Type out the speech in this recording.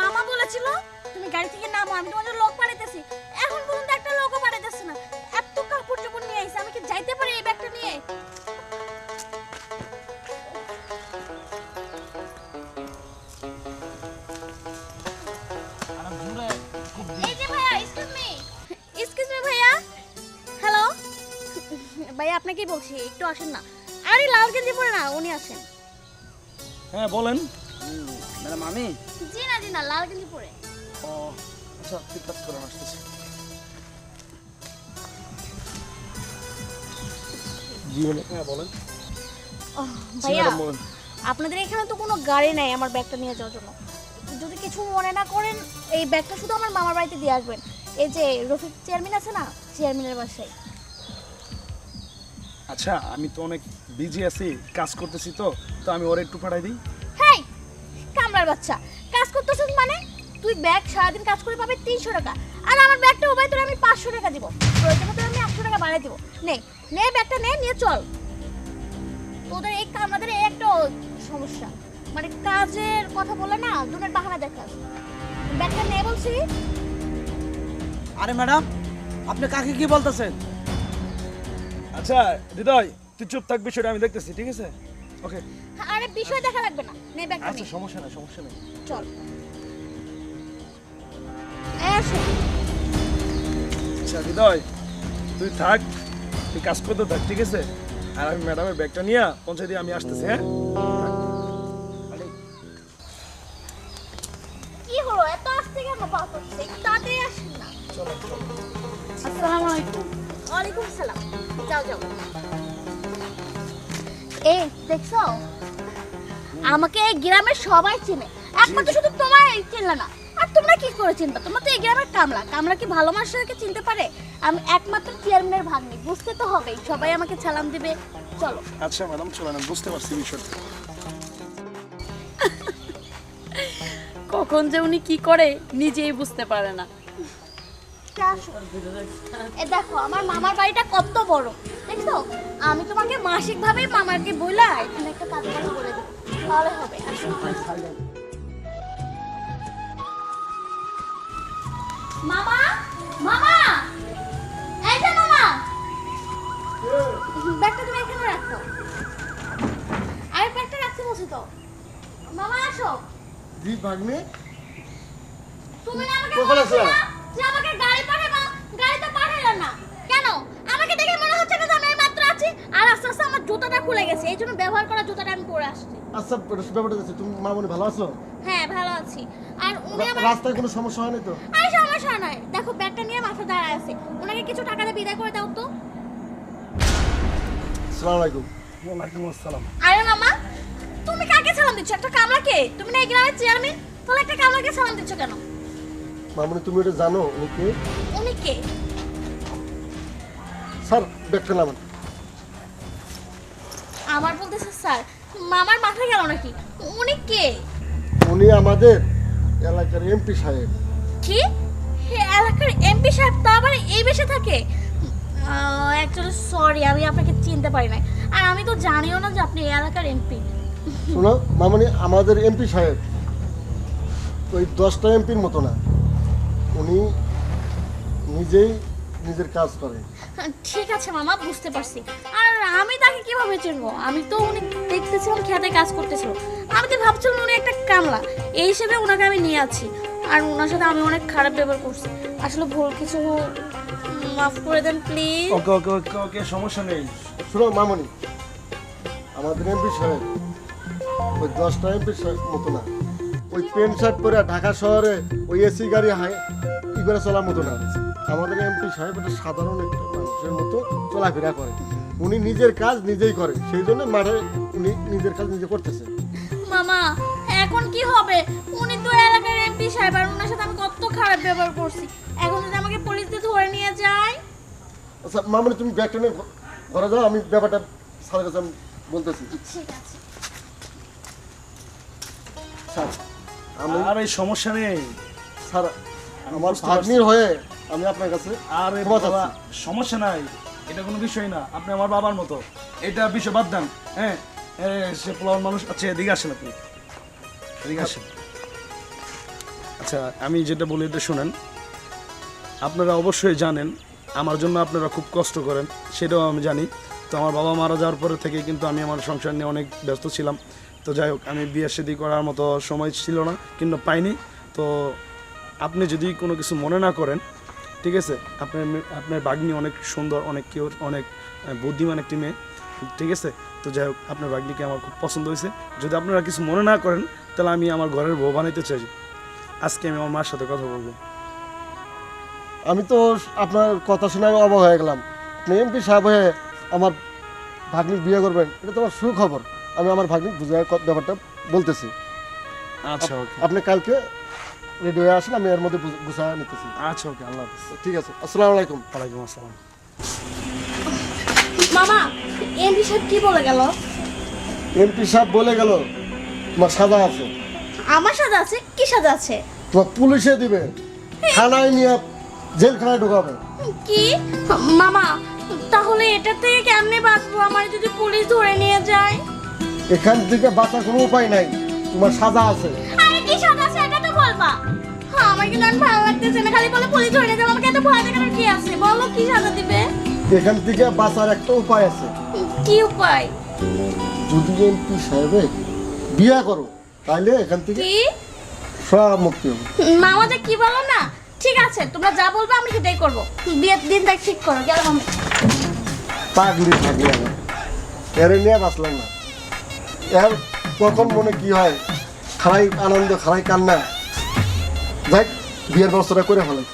মামা বলেছিল তুমি গাড়ি থেকে নামো আমি জন্য লোক পাঠাইতেছি। এখন পর্যন্ত একটা লোকও পাঠাইতেছে না। এত কাপড় চোপড় নিয়ে আইছে আমি কি যাইতে পারি এই ব্যাগটা নিয়ে? এই যে ভাইয়া এক্সকিউজ মি এক্সকিউজ মি ভাইয়া। হ্যালো ভাইয়া আপনাকে বলছি? একটু আসেন না। আরে লাল গেঞ্জি পরে না উনি আসেন। হ্যাঁ বলেন। ম্যাডাম আমি জি না জি না লাল গেঞ্জি পরে। ও আচ্ছা ঠিক কাজ করে আসতেছি। জি হ্যাঁ বলেন। ভাইয়া আপনাদের এখানে তো কোনো গাড়ি নাই আমার ব্যাগটা নিয়ে যাওয়ার জন্য। যদি কিছু মনে না করেন এই ব্যাগটা শুধু আমার মামার বাড়িতে দিয়ে আসবেন। এই যে রফিক চেয়ারম্যান আছে না চেয়ারম্যানের বাসায়। আচ্ছা আমি তো অনেক বিজি আছি কাজ করতেছি তো তো আমি ওর একটু পাঠাই দিই। হেই বাচ্চা। কাজ করতেছিস মানে? তুই ব্যাগ সারাদিন কাজ করে পাবে তিনশো টাকা। আর আমার ব্যাগটা ওবাই তোর আমি পাঁচশো টাকা দিব। প্রয়োজনে তোর আমি একশো টাকা বাড়াই দিব। নে নে ব্যাগটা নে, নিয়ে চল। তোদের এই কামলাদের এই একটা সমস্যা। মানে কাজের কথা বলে না, দুনের বাহানা দেখাস। ব্যাগটা নে বলছি। আরে ম্যাডাম, আপনি কাকে কি বলতেছেন? আচ্ছা হৃদয়, তুই চুপ থাকবি, সেটা আমি দেখতেছি, ঠিক আছে? ওকে। আরে বিষয় দেখা লাগবে না। নে ব্যাগটা আচ্ছা সমস্যা নাই সমস্যা নেই। চল। এই আসো। আচ্ছা হৃদয় তুই থাক তুই কাজ করতে থাক ঠিক আছে? আর আমি ম্যাডামের ব্যাগটা নিয়ে পৌঁছে দিয়ে আমি আসতেছি হ্যাঁ? কি হলো? এত আসতে কেন পাস হচ্ছে তাড়াতাড়ি আসেন না। আসসালামু আলাইকুম। ওয়ালাইকুম সালাম। যাও যাও। এই দেখছ? আমাকে এই গ্রামের সবাই চেনে। একমাত্র শুধু তোমার চিনলে না। আর তোমরা কি করে চিনবা? তোমরা তো এই গ্রামের কামলা। কামলা কি ভালো মানুষকে চিনতে পারে? আমি একমাত্র চেয়ারম্যানের ভাগ্নি। বুঝতে তো হবেই। সবাই আমাকে সালাম দিবে। চলো। আচ্ছা ম্যাডাম চলেন আমি বুঝতে পারছি বিষয়টা। কখন যে উনি কি করে নিজেই বুঝতে পারে না। এ দেখো আমার মামার বাড়িটা কত বড়। দেখছ আমি তোমাকে মাসিক ভাবে মামাকে বইলা এখানে একটা কাজ করে বলে দেবো তাহলে হবে। মামা মামা! এই যে মামা! ব্যাগটা তুমি এখানে রাখো। আর ব্যাগটা রাখতে বলছি তো। মামা আসো। জি ভাগ্নে। তুমি না আমাকে কখন আসলা? বলেছিলে যে আমাকে গাড়ি পাঠাবা গাড়ি তো পাঠাইলা না কেন আমাকে দেখে মনে হচ্ছে না যে আমি এই মাত্র আছি আর আস্তে আস্তে আমার জুতাটা খুলে গেছে এই জন্য ব্যবহার করা জুতাটা আমি পরে আসছি। আচ্ছা ব্যাপারটা যাচ্ছে তুমি মামনি ভালো আছো? হ্যাঁ ভালো আছি। আর উনি আমার রাস্তায় কোনো সমস্যা হয়নি তো? আর সমস্যা নাই দেখো ব্যাগটা নিয়ে মাথা দাঁড়ায় আছে। ওনাকে কিছু টাকা দিয়ে বিদায় করে দাও তো। সালাম আলাইকুম। ওয়ালাইকুম আসসালাম। আরে মামা তুমি কাকে সালাম দিচ্ছ? একটা কামলাকে? তুমি না এই গ্রামের চেয়ারম্যান? তাহলে একটা কামলাকে সালাম দিচ্ছ কেন? মামনি তুমি এটা জানো উনি কে? উনি কে? স্যার ব্যাগটা নামান। স্যার মামার মাথা গেল নাকি? উনি কে? উনি আমাদের এলাকার এমপি সাহেব। কি? হে এলাকার এমপি সাহেব তো আবার এই বেশে থাকে? অ্যাকচুয়ালি সরি আমি আপনাকে চিনতে পারি না আর আমি তো জানিও না যে আপনি এই এলাকার এমপি। শোনো মামনি আমাদের এমপি সাহেব ওই দশটা এমপির মতো না। উনি নিজেই নিজের কাজ করে। ঠিক আছে মামা বুঝতে পারছি। আর আমি তাকে কীভাবে চিনবো? আমি তো উনি দেখতেছিলাম খেতে কাজ করতেছিল। আমি তো ভাবছিলাম উনি একটা কামলা। এই হিসেবে ওনাকে আমি নিয়ে আছি। আর ওনার সাথে আমি অনেক খারাপ ব্যবহার করছি। আসলে ভুল কিছু মাফ করে দেন প্লিজ ওকে ওকে ওকে ওকে সমস্যা নেই। শোনো মামনি। আমাদের এমপি সাহেব ওই দশটা এমপি সাহেব মতো না। ওই প্যান্ট শার্ট পরে ঢাকা শহরে ওই এসি গাড়ি হাই ই করে চলার মতো না। আমাদের এমপি সাহেব একটা সাধারণ একটা মানুষের মতো চলাফেরা করে। উনি নিজের কাজ নিজেই করে। সেই জন্য মাঠে উনি নিজের কাজ নিজে করতেছে। মামা এখন কি হবে? উনি তো এলাকার এমপি সাহেব আর ওনার সাথে আমি কত খারাপ ব্যবহার করছি। এখন যদি আমাকে পুলিশ দিয়ে ধরে নিয়ে যায়? আচ্ছা মামনি তুমি ব্যাগটা নিয়ে ঘরে যাও আমি ব্যাপারটা স্যারের কাছে আমি বলতেছি। ঠিক আছে। স্যার আমি আর এই সমস্যা নেই। স্যার আমার ভাগ্নির হয়ে আমি আপনার কাছে আর সমস্যা নাই। এটা কোনো বিষয় না। আপনি আমার বাবার মতো। এটা বিষয় বাদ দেন। হ্যাঁ? সে পোলাওয়ার মানুষ। আচ্ছা এদিকে আসেন আপনি। এদিকে আসেন। আচ্ছা আমি যেটা বলি এটা শোনেন। আপনারা অবশ্যই জানেন, আমার জন্য আপনারা খুব কষ্ট করেন। সেটাও আমি জানি। তো আমার বাবা মারা যাওয়ার পরে থেকে কিন্তু আমি আমার সংসার নিয়ে অনেক ব্যস্ত ছিলাম। তো যাই হোক, আমি বিয়ে শাদি করার মতো সময় ছিল না কিন্তু পাইনি। তো আপনি যদি কোনো কিছু মনে না করেন ঠিক আছে? আপনার আপনার বাগনি অনেক সুন্দর অনেক কিউর অনেক বুদ্ধিমান একটি মেয়ে। ঠিক আছে? তো যাই হোক আপনার বাগনিকে আমার খুব পছন্দ হয়েছে। যদি আপনারা কিছু মনে না করেন তাহলে আমি আমার ঘরের বউ বানাইতে চাই। আজকে আমি আমার মার সাথে কথা বলব। আমি তো আপনার কথা শুনে আমি অবাক হয়ে গেলাম। আপনি এমপি সাহেব হয়ে আমার ভাগ্নির বিয়ে করবেন এটা তো আমার সুখবর। আমি আমার ভাগ্নিক বুঝে ব্যাপারটা বলতেছি। আচ্ছা ওকে আপনি কালকে রেডি হয়ে আসেন আমি এর মধ্যে গুছা নিতেছি। আচ্ছা ওকে আল্লাহ হাফিজ। ঠিক আছে আসসালামু আলাইকুম। ওয়ালাইকুম আসসালাম। মামা এমপি সাহেব কি বলে গেল? এমপি সাহেব বলে গেল তোমার সাদা আছে। আমার সাথে আছে? কি সাথে আছে? তোমার পুলিশে দিবে থানায় নিয়ে জেলখানায় ঢুকাবে। কি? মামা তাহলে এটা থেকে কেমনে বাঁচবো? আমার যদি পুলিশ ধরে নিয়ে যায়? এখান থেকে বাঁচার কোনো উপায় নাই তোমার সাজা আছে। আমার কিন্তু আর ভালো লাগতেছে না। খালি বলে পুলিশ ধরে যাবে আমাকে এত ভয় দেখানোর কি আছে? বলো কি সাজা দিবে? এখান থেকে বাঁচার একটা উপায় আছে। কি উপায়? যদি এমপি সাহেবে বিয়ে করো তাহলে এখান থেকে কি? সব মুক্তি হবে। কি বলো না? ঠিক আছে তোমরা যা বলবে আমি সেটাই করব। বিয়ের দিন তাই ঠিক করো গেলাম আমি পাগলি থাকলে আমার। এর নিয়ে বাঁচলাম না। এর কখন মনে কি হয়? খারাই আনন্দ খারাই কান্না। যাই বিয়ের ব্যবস্থাটা করে ফেলাই